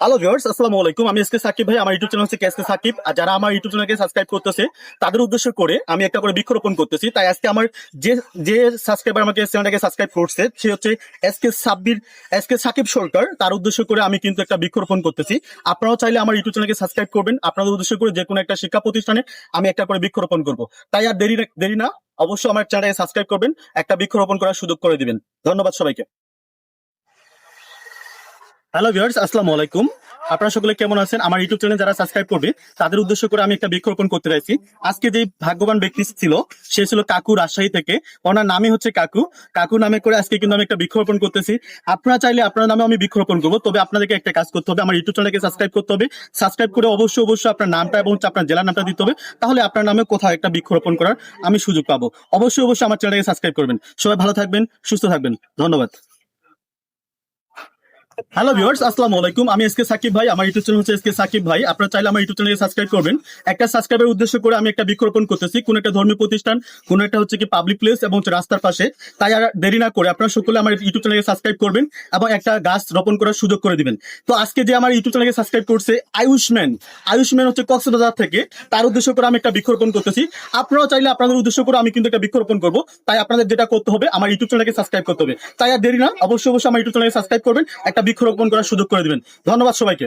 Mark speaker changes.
Speaker 1: Hello viewers আসসালামু আলাইকুম। আমি এসকে সাকিব ভাই, আমার ইউটিউব চ্যানেল হচ্ছে এসকে সাকিব। আর যারা আমার ইউটিউব চ্যানেলকে সাবস্ক্রাইব করতেছে, তাদের উদ্দেশ্য করে আমি একটা করে বৃক্ষরোপণ করতেছি। তাই আজকে আমার যে যে সাবস্ক্রাইবার আমাকে চ্যানেলটাকে সাবস্ক্রাইব করছে, সে হচ্ছে এসকে সাব্বির এসকে সাকিব সরকার। তার উদ্দেশ্য করে আমি কিন্তু একটা বৃক্ষরোপণ করতেছি। আপনারাও চাইলে আমার ইউটিউব চ্যানেলকে সাবস্ক্রাইব করবেন। আপনাদের উদ্দেশ্য করে যে কোনো একটা শিক্ষা প্রতিষ্ঠানে আমি একটা করে বৃক্ষরোপণ করব। তাই আর দেরি দেরি না। অবশ্যই আমার চ্যানেলটাকে সাবস্ক্রাইব করবেন। একটা বৃক্ষরোপণ করার সুযোগ করে দিবেন। ধন্যবাদ সবাইকে। হ্যালো ভিউয়ার্স আসসালামু আলাইকুম। আপনারা সকলে কেমন আছেন? আমার ইউটিউব চ্যানেল যারা সাবস্ক্রাইব করবে, তাদের উদ্দেশ্য করে আমি একটা বৃক্ষরোপণ করতে চাইছি আজকে যে ভাগ্যবান ব্যক্তি ছিল, সে ছিল কাকু রাজশাহী থেকে। ওনার নামই হচ্ছে কাকু। কাকু নামে করে আজকে কিন্তু আমি একটা বৃক্ষরোপণ করতেছি। আপনারা চাইলে আপনার নামে আমি বৃক্ষরোপণ করব, তবে আপনাদেরকে একটা কাজ করতে হবে। আমার ইউটিউব চ্যানেলকে সাবস্ক্রাইব করতে হবে। সাবস্ক্রাইব করে অবশ্যই অবশ্যই আপনার নামটা এবং আপনার জেলার নামটা দিতে হবে। তাহলে আপনার নামে কোথাও একটা বৃক্ষরোপণ করার আমি সুযোগ পাবো। অবশ্যই অবশ্যই আমার চ্যানেলকে সাবস্ক্রাইব করবেন। সবাই ভালো থাকবেন, সুস্থ থাকবেন। ধন্যবাদ। হ্যালো ভিউয়ার্স আসসালামু আলাইকুম। আমি এসকে সাকিব ভাই, আমার ইউটিউব চ্যানেল হচ্ছে এসকে সাকিব ভাই। আপনারা চাইলে আমার ইউটিউব চ্যানেলকে সাবস্ক্রাইব করবেন। একটা সাবস্ক্রাইবের উদ্দেশ্য করে আমি একটা বৃক্ষরোপণ করতেছি। কোন একটা ধর্মীয় প্রতিষ্ঠান, কোন একটা হচ্ছে কি পাবলিক প্লেস এবং রাস্তার পাশে। তাই আর দেরি না করে আপনারা সকলে আমার ইউটিউব চ্যানেলকে সাবস্ক্রাইব করবেন এবং একটা গাছ রোপণ করার সুযোগ করে দিবেন। তো আজকে যে আমার ইউটিউব চ্যানেলকে সাবস্ক্রাইব করছে আয়ুষ্ম্যান আয়ুষ্ম্যান হচ্ছে কক্সবাজার থেকে। তার উদ্দেশ্য করে আমি একটা বৃক্ষরোপণ করতেছি। আপনারাও চাইলে আপনাদের উদ্দেশ্য করে আমি কিন্তু একটা বৃক্ষরোপণ করব। তাই আপনাদের যেটা করতে হবে, আমার ইউটিউব চ্যানেলকে সাবস্ক্রাইব করতে হবে। তাই আর দেরি না, অবশ্যই অবশ্যই আমার ইউটিউব চ্যানেলকে সাবস্ক্রাইব করবেন। একটা বৃক্ষরোপণ করার সুযোগ করে দিবেন। ধন্যবাদ সবাইকে।